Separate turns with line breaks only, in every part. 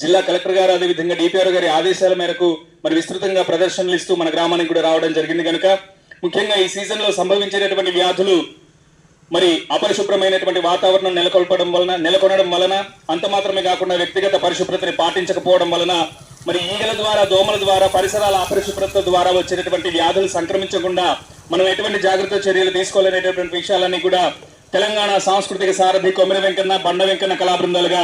జిల్లా కలెక్టర్ గారు అదేవిధంగా డిపిఆర్ గారి ఆదేశాల మేరకు మరి విస్తృతంగా ప్రదర్శనలు ఇస్తూ మన గ్రామానికి కూడా రావడం జరిగింది కనుక ముఖ్యంగా ఈ సీజన్లో సంభవించేటటువంటి వ్యాధులు మరి అపరిశుభ్రమైనటువంటి వాతావరణం నెలకొల్పడం వలన నెలకొనడం వలన అంత మాత్రమే కాకుండా వ్యక్తిగత పరిశుభ్రతని పాటించకపోవడం వలన మరి ఈగల ద్వారా దోమల ద్వారా పరిసరాల అపరిశుభ్రత ద్వారా వచ్చేటటువంటి వ్యాధులు సంక్రమించకుండా మనం ఎటువంటి జాగ్రత్త చర్యలు తీసుకోవాలనేటటువంటి విషయాలన్నీ కూడా తెలంగాణ సాంస్కృతిక సారథి కొమ్మిన వెంకన్న బండ వెంకన్న కళా బృందాలుగా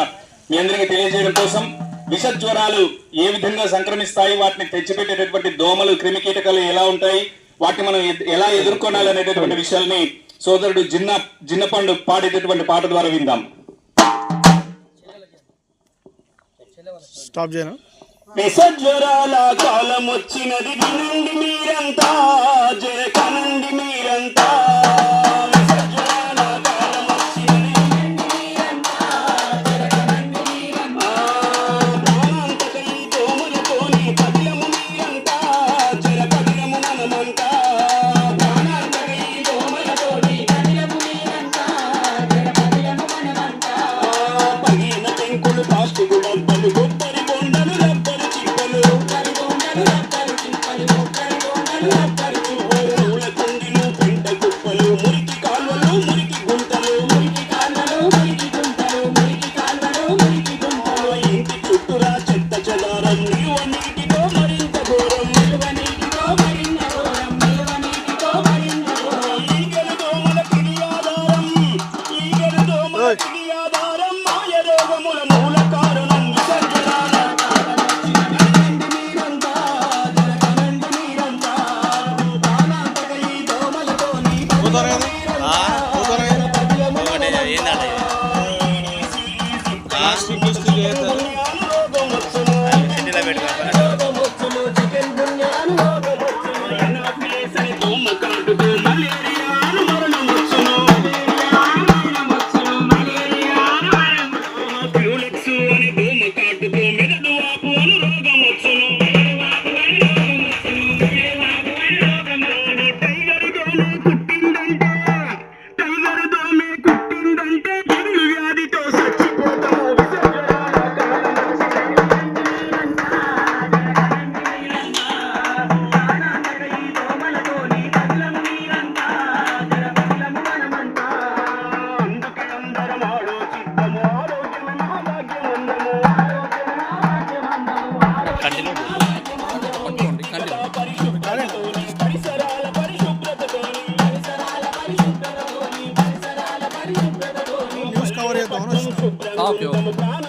మీ అందరికీ తెలియజేయడం కోసం విష జ్వరాలు ఏ విధంగా సంక్రమిస్తాయి వాటిని తెచ్చిపెట్టేటటువంటి దోమలు క్రిమి కీటకాలు ఎలా ఉంటాయి వాటిని మనం ఎలా ఎదుర్కొనాలి అనేటటువంటి విషయాల్ని సోదరుడు జిన్న జిన్నపండు పాడేటటువంటి పాట ద్వారా విందాం.
స్టాప్ చేయను?
విష జ్వరాల కాలం వచ్చినది వినండి మీరంతా జయ 걷어내네. 아. Salve, ô.